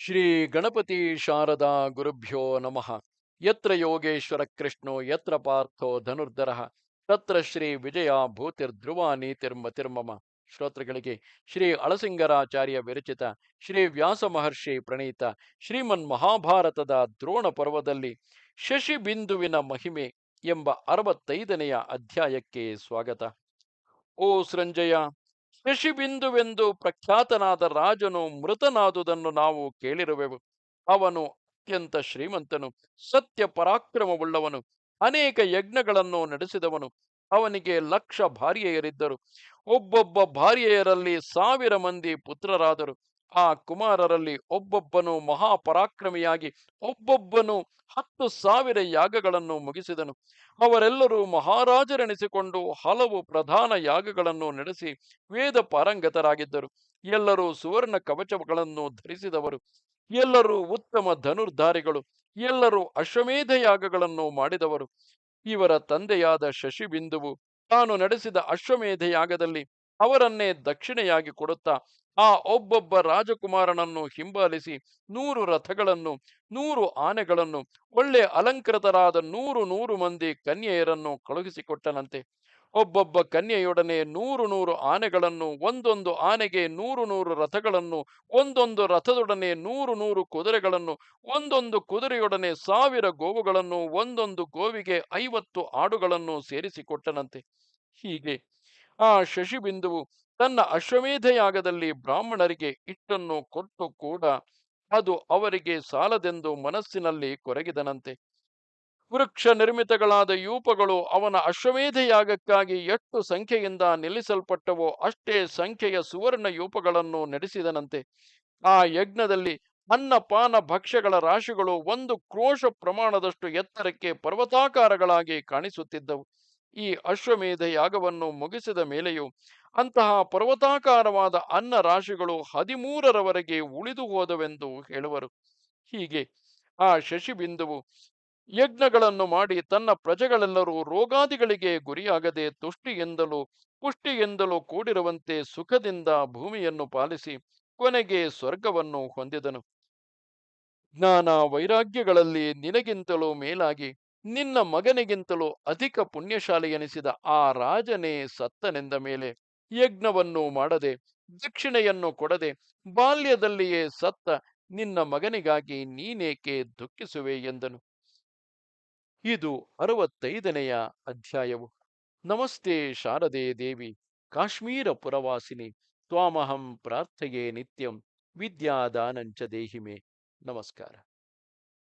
ಶ್ರೀ ಗಣಪತಿ ಶಾರದಾ ಗುರುಭ್ಯೋ ನಮಃ. ಯತ್ರ ಯೋಗೇಶ್ವರ ಕೃಷ್ಣೋ, ಯತ್ರ ಪಾರ್ಥೋ ಧನುರ್ಧರ, ತತ್ರ ಶ್ರೀ ವಿಜಯ ಭೂತಿರ್ಧ್ರುವ ನೀತಿರ್ಮತಿರ್ಮಮ ಶ್ರೋತೃಗಳಿಗೆ ಶ್ರೀ ಅಳಸಿಂಗರಾಚಾರ್ಯ ವಿರಚಿತ, ಶ್ರೀ ವ್ಯಾಸ ಮಹರ್ಷಿ ಪ್ರಣೀತ, ಶ್ರೀಮನ್ ಮಹಾಭಾರತದ ದ್ರೋಣ ಪರ್ವದಲ್ಲಿ ಶಶಿಬಿಂದುವಿನ ಮಹಿಮೆ ಎಂಬ ಅರವತ್ತೈದನೆಯ ಅಧ್ಯಾಯಕ್ಕೆ ಸ್ವಾಗತ. ಓ ಸೃಂಜಯ ಶಶಿಬಿಂದುವೆಂದು ಪ್ರಖ್ಯಾತನಾದ ರಾಜನು ಮೃತನಾದುದನ್ನು ನಾವು ಕೇಳಿರುವೆವು. ಅವನು ಅತ್ಯಂತ ಶ್ರೀಮಂತನು, ಸತ್ಯ ಪರಾಕ್ರಮವುಳ್ಳವನು, ಅನೇಕ ಯಜ್ಞಗಳನ್ನು ನಡೆಸಿದವನು. ಅವನಿಗೆ ಲಕ್ಷ ಭಾರ್ಯೆಯರಿದ್ದರು. ಒಬ್ಬೊಬ್ಬ ಭಾರ್ಯೆಯರಲ್ಲಿ ಸಾವಿರ ಮಂದಿ ಪುತ್ರರಾದರು. ಆ ಕುಮಾರರಲ್ಲಿ ಒಬ್ಬೊಬ್ಬನು ಮಹಾಪರಾಕ್ರಮಿಯಾಗಿ ಒಬ್ಬೊಬ್ಬನು ಹತ್ತು ಸಾವಿರ ಯಾಗಗಳನ್ನು ಮುಗಿಸಿದನು. ಅವರೆಲ್ಲರೂ ಮಹಾರಾಜರೆನಿಸಿಕೊಂಡು ಹಲವು ಪ್ರಧಾನ ಯಾಗಗಳನ್ನು ನಡೆಸಿ ವೇದ ಪಾರಂಗತರಾಗಿದ್ದರು. ಎಲ್ಲರೂ ಸುವರ್ಣ ಕವಚಗಳನ್ನು ಧರಿಸಿದವರು. ಎಲ್ಲರೂ ಉತ್ತಮ ಧನುರ್ಧಾರಿಗಳು. ಎಲ್ಲರೂ ಅಶ್ವಮೇಧ ಯಾಗಗಳನ್ನು ಮಾಡಿದವರು. ಇವರ ತಂದೆಯಾದ ಶಶಿಬಿಂದುವು ತಾನು ನಡೆಸಿದ ಅಶ್ವಮೇಧ ಯಾಗದಲ್ಲಿ ಅವರನ್ನೇ ದಕ್ಷಿಣೆಯಾಗಿ ಕೊಡುತ್ತಾ ಆ ಒಬ್ಬೊಬ್ಬ ರಾಜಕುಮಾರನನ್ನು ಹಿಂಬಾಲಿಸಿ ನೂರು ರಥಗಳನ್ನು, ನೂರು ಆನೆಗಳನ್ನು, ಒಳ್ಳೆ ಅಲಂಕೃತರಾದ ನೂರು ನೂರು ಮಂದಿ ಕನ್ಯೆಯರನ್ನು ಕಳುಹಿಸಿಕೊಟ್ಟನಂತೆ. ಒಬ್ಬೊಬ್ಬ ಕನ್ಯೆಯೊಡನೆ ನೂರು ನೂರು ಆನೆಗಳನ್ನು, ಒಂದೊಂದು ಆನೆಗೆ ನೂರು ನೂರು ರಥಗಳನ್ನು, ಒಂದೊಂದು ರಥದೊಡನೆ ನೂರು ನೂರು ಕುದುರೆಗಳನ್ನು, ಒಂದೊಂದು ಕುದುರೆಯೊಡನೆ ಸಾವಿರ ಗೋವುಗಳನ್ನು, ಒಂದೊಂದು ಗೋವಿಗೆ ಐವತ್ತು ಆಡುಗಳನ್ನು ಸೇರಿಸಿಕೊಟ್ಟನಂತೆ. ಹೀಗೆ ಆ ಶಶಿಬಿಂದುವು ತನ್ನ ಅಶ್ವಮೇಧ ಯಾಗದಲ್ಲಿ ಬ್ರಾಹ್ಮಣರಿಗೆ ಇಟ್ಟನ್ನು ಕೊಟ್ಟು ಕೂಡ ಅದು ಅವರಿಗೆ ಸಾಲದೆಂದು ಮನಸ್ಸಿನಲ್ಲಿ ಕೊರಗಿದನಂತೆ. ವೃಕ್ಷ ನಿರ್ಮಿತಗಳಾದ ಯೂಪಗಳು ಅವನ ಅಶ್ವಮೇಧ ಯಾಗಕ್ಕಾಗಿ ಎಷ್ಟು ಸಂಖ್ಯೆಯಿಂದ ನಿಲ್ಲಿಸಲ್ಪಟ್ಟವೋ ಅಷ್ಟೇ ಸಂಖ್ಯೆಯ ಸುವರ್ಣ ಯೂಪಗಳನ್ನು ನಡೆಸಿದನಂತೆ. ಆ ಯಜ್ಞದಲ್ಲಿ ಅನ್ನಪಾನ ಭಕ್ಷ್ಯಗಳ ರಾಶಿಗಳು ಒಂದು ಕ್ರೋಶ ಪ್ರಮಾಣದಷ್ಟು ಎತ್ತರಕ್ಕೆ ಪರ್ವತಾಕಾರಗಳಾಗಿ ಕಾಣಿಸುತ್ತಿದ್ದವು. ಈ ಅಶ್ವಮೇಧ ಯಾಗವನ್ನು ಮುಗಿಸಿದ ಮೇಲೆಯೂ ಅಂತಹ ಪರ್ವತಾಕಾರವಾದ ಅನ್ನ ರಾಶಿಗಳು ಹದಿಮೂರರವರೆಗೆ ಉಳಿದು ಹೋದವೆಂದು ಹೇಳುವರು. ಹೀಗೆ ಆ ಶಶಿಬಿಂದುವು ಯಜ್ಞಗಳನ್ನು ಮಾಡಿ ತನ್ನ ಪ್ರಜೆಗಳೆಲ್ಲರೂ ರೋಗಾದಿಗಳಿಗೆ ಗುರಿಯಾಗದೆ ತುಷ್ಟಿಯಿಂದಲೂ ಪುಷ್ಟಿಯಿಂದಲೂ ಕೂಡಿರುವಂತೆ ಸುಖದಿಂದ ಭೂಮಿಯನ್ನು ಪಾಲಿಸಿ ಕೊನೆಗೆ ಸ್ವರ್ಗವನ್ನು ಹೊಂದಿದನು. ಜ್ಞಾನ ವೈರಾಗ್ಯಗಳಲ್ಲಿ ನಿನಗಿಂತಲೂ ಮೇಲಾಗಿ ನಿನ್ನ ಮಗನಿಗಿಂತಲೂ ಅಧಿಕ ಪುಣ್ಯಶಾಲಿ ಎನಿಸಿದ ಆ ರಾಜನೇ ಸತ್ತನೆಂದ ಮೇಲೆ ಯಜ್ಞವನ್ನು ಮಾಡದೆ, ದಕ್ಷಿಣೆಯನ್ನು ಕೊಡದೆ, ಬಾಲ್ಯದಲ್ಲಿಯೇ ಸತ್ತ ನಿನ್ನ ಮಗನಿಗಾಗಿ ನೀನೇಕೆ ದುಃಖಿಸುವೆ ಎಂದನು. ಇದು ಅರವತ್ತೈದನೆಯ ಅಧ್ಯಾಯವು. ನಮಸ್ತೆ ಶಾರದೆ ದೇವಿ, ಕಾಶ್ಮೀರ ಪುರವಾಸಿನಿ, ತ್ವಾಮಹಂ ಪ್ರಾರ್ಥೆಯೇ ನಿತ್ಯಂ, ವಿದ್ಯಾದಾನಂಚ ದೇಹಿಮೆ. ನಮಸ್ಕಾರ.